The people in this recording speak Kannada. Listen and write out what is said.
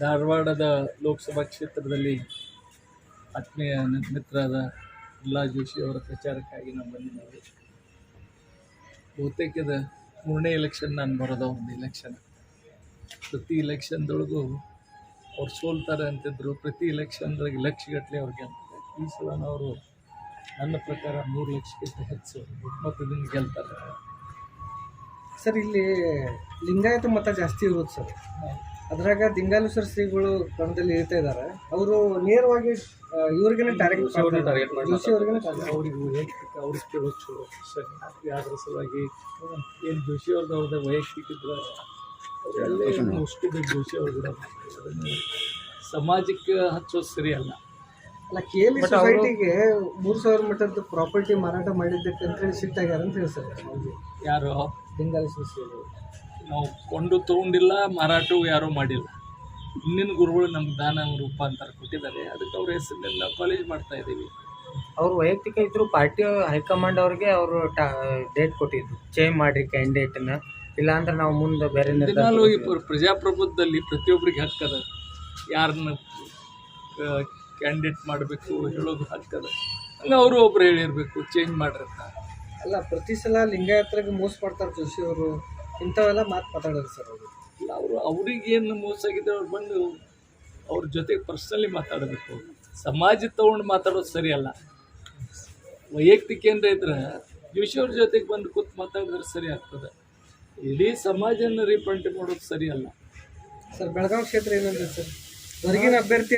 ಧಾರವಾಡದ ಲೋಕಸಭಾ ಕ್ಷೇತ್ರದಲ್ಲಿ ಆತ್ಮೀಯ ಮಿತ್ರರಾದ ಪ್ರಹ್ಲಾದ್ ಜೋಶಿ ಅವರ ಪ್ರಚಾರಕ್ಕಾಗಿ ನಾವು ಬಂದಿದ್ದೇವೆ. ಬಹುತೇಕದ ಮೂರನೇ ಎಲೆಕ್ಷನ್ ನಾನು ಬರೋದು ಒಂದು ಎಲೆಕ್ಷನ್ ಪ್ರತಿ ಎಲೆಕ್ಷನ್ದೊಳಗೂ ಅವ್ರು ಸೋಲ್ತಾರೆ ಅಂತಿದ್ರು ಪ್ರತಿ ಎಲೆಕ್ಷನ್ದಾಗ ಲಕ್ಷಗಟ್ಟಲೆ ಅವ್ರು ಗೆಲ್ತಾರೆ ಈ ಸಲ ಅವರು ನನ್ನ ಪ್ರಕಾರ ಮೂರು ಲಕ್ಷಕ್ಕಿಂತ ಹೆಚ್ಚು ಬಹುಮತದಿಂದ ಗೆಲ್ತಾರೆ. ಸರ್ ಇಲ್ಲಿ ಲಿಂಗಾಯತ ಮತ ಜಾಸ್ತಿ ಇರುತ್ತೆ ಸರ್. ಅದ್ರಾಗ ದಿಂಗಾಲೇಶ್ವರ ಶ್ರೀಗಳು ಕಣದಲ್ಲಿ ಇರ್ತಾ ಇದ್ದಾರೆ ಅವರು ನೇರವಾಗಿ ಇವ್ರಿಗೆ ಇವ್ರಿಗೇನೆ ಟಾರ್ಗೆಟ್ ಜೋಶಿ ಅವ್ರಿಗೇನೆ ಅವ್ರಿಗೆ ಅವ್ರಿಗೆ ಕೇಳೋದು ಚಲೋ ಸರಿ ಅದ್ರ ಸಲುವಾಗಿ ಏನು ಜೋಶಿ ಅವ್ರದ್ದು ವೈಯಕ್ತಿಕ ಜೋಶಿ ಅವ್ರು ಸಮಾಜಕ್ಕೆ ಹಚ್ಚೋದು ಸರಿ ಅಲ್ಲ. ಅಲ್ಲ ಕೇಳಿ ಎಲ್ ಸೊಸೈಟಿಗೆ ಮೂರು ಸಾವಿರ ಮಟ್ಟದ ಪ್ರಾಪರ್ಟಿ ಮಾರಾಟ ಮಾಡಿದ್ದಕ್ಕೆ ಅಂತ ಹೇಳಿ ಸಿಟ್ಟಾಗ್ಯಾರ ಅಂತ ಹೇಳ್ತಾರೆ. ಯಾರು? ಶ್ರೀಗಳು ನಾವು ಕೊಂಡು ತೊಗೊಂಡಿಲ್ಲ ಮಾರಾಟವು ಯಾರೂ ಮಾಡಿಲ್ಲ. ಹಿಂದಿನ ಗುರುಗಳು ನಮ್ಗೆ ದಾನ ರೂಪಾಂತರ ಕೊಟ್ಟಿದ್ದಾರೆ. ಅದಕ್ಕೆ ಅವ್ರ ಹೆಸರಿನಲ್ಲಿ ನಾವು ಕಾಲೇಜ್ ಮಾಡ್ತಾ ಇದ್ದೀವಿ. ಅವ್ರು ವೈಯಕ್ತಿಕ ಇದ್ರು ಪಾರ್ಟಿ ಹೈಕಮಾಂಡ್ ಅವ್ರಿಗೆ ಅವರು ಡೇಟ್ ಕೊಟ್ಟಿದ್ರು. ಚೇಂಜ್ ಮಾಡಿರಿ ಕ್ಯಾಂಡಿಡೇಟ್ನ ಇಲ್ಲಾಂದ್ರೆ ನಾವು ಮುಂದೆ ಬೇರೆ ಪ್ರಜಾಪ್ರಭುತ್ವದಲ್ಲಿ ಪ್ರತಿಯೊಬ್ಬರಿಗೆ ಹಕ್ಕದ ಯಾರನ್ನ ಕ್ಯಾಂಡಿಡೇಟ್ ಮಾಡಬೇಕು ಹೇಳೋದು ಹಕ್ಕದ ಹಂಗೆ ಅವರು ಒಬ್ರು ಹೇಳಿರ್ಬೇಕು ಚೇಂಜ್ ಮಾಡಿರ್ತ ಅಲ್ಲ ಪ್ರತಿ ಸಲ ಲಿಂಗಾಯತರಿಗೆ ಮೋಸ ಮಾಡ್ತಾರೆ ಜೋಶಿ ಅವರು. ಇಂಥವೆಲ್ಲ ಮಾತು ಮಾತಾಡೋದು ಸರ್ ಅವರು. ಇಲ್ಲ ಅವರು ಅವ್ರಿಗೇನು ಮೋಸ ಆಗಿದೆ ಅವ್ರು ಬಂದು ಅವ್ರ ಜೊತೆಗೆ ಪರ್ಸ್ನಲಿ ಮಾತಾಡಬೇಕು. ಸಮಾಜ ತಗೊಂಡು ಮಾತಾಡೋದು ಸರಿಯಲ್ಲ. ವೈಯಕ್ತಿಕ ಏನರ ಇದ್ರೆ ಜೋಶಿ ಅವ್ರ ಜೊತೆಗೆ ಬಂದು ಕೂತು ಮಾತಾಡಿದ್ರೆ ಸರಿ ಆಗ್ತದೆ. ಇಡೀ ಸಮಾಜನ ರೀಪ್ರೆಂಟ್ ಮಾಡೋದು ಸರಿಯಲ್ಲ. ಸರ್ ಬೆಳಗಾವಿ ಕ್ಷೇತ್ರ ಏನಂದ್ರೆ ಸರ್? ಹೊರಗಿನ ಅಭ್ಯರ್ಥಿ